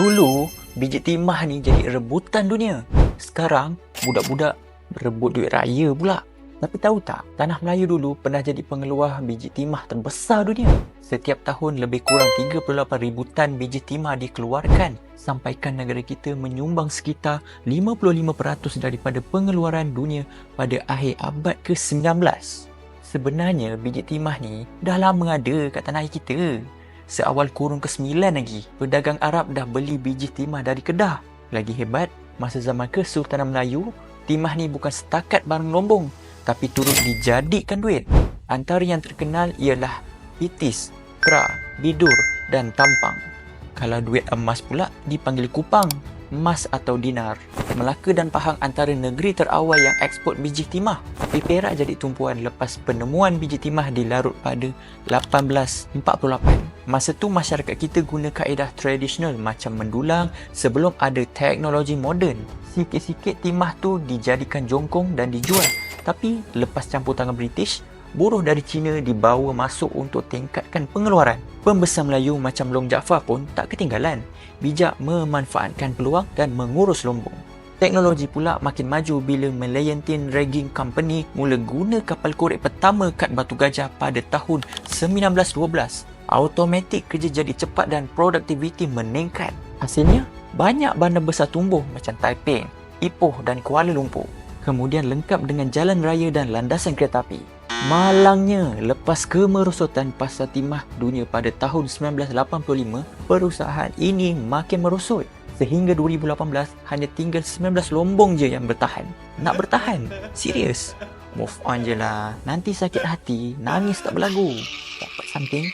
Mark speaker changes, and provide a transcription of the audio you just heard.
Speaker 1: Dulu, biji timah ni jadi rebutan dunia. Sekarang, budak-budak berebut duit raya pula. Tapi tahu tak, Tanah Melayu dulu pernah jadi pengeluar biji timah terbesar dunia. Setiap tahun lebih kurang 38 ribu tan biji timah dikeluarkan sampaikan negara kita menyumbang sekitar 55% daripada pengeluaran dunia pada akhir abad ke-19. Sebenarnya biji timah ni dah lama ada kat tanah air kita. Seawal kurun ke-9 lagi, pedagang Arab dah beli biji timah dari Kedah. Lagi hebat, masa zaman Kesultanan Melayu, timah ni bukan setakat barang lombong, tapi turut dijadikan duit. Antara yang terkenal ialah itis, kera, bidur dan tampang. Kalau duit emas pula dipanggil kupang, emas atau dinar. Melaka dan Pahang antara negeri terawal yang ekspor biji timah. Perak jadi tumpuan lepas penemuan biji timah di Larut pada 1848. Masa tu masyarakat kita guna kaedah tradisional macam mendulang sebelum ada teknologi moden. Sikit-sikit timah tu dijadikan jongkong dan dijual. Tapi lepas campur tangan British, buruh dari China dibawa masuk untuk tingkatkan pengeluaran. Pembesar Melayu macam Long Jaafar pun tak ketinggalan. Bijak memanfaatkan peluang dan mengurus lombong. Teknologi pula makin maju bila Malayantin Rigging Company mula guna kapal korek pertama kat Batu Gajah pada tahun 1912. Automatik kerja jadi cepat dan produktiviti meningkat. Hasilnya, banyak bandar besar tumbuh macam Taiping, Ipoh dan Kuala Lumpur. Kemudian lengkap dengan jalan raya dan landasan kereta api. Malangnya, lepas kemerosotan pasar timah dunia pada tahun 1985, perusahaan ini makin merosot. Sehingga 2018, hanya tinggal 19 lombong je yang bertahan. Nak bertahan? Serius? Move on je lah. Nanti sakit hati, nangis tak berlagu. Dapat something?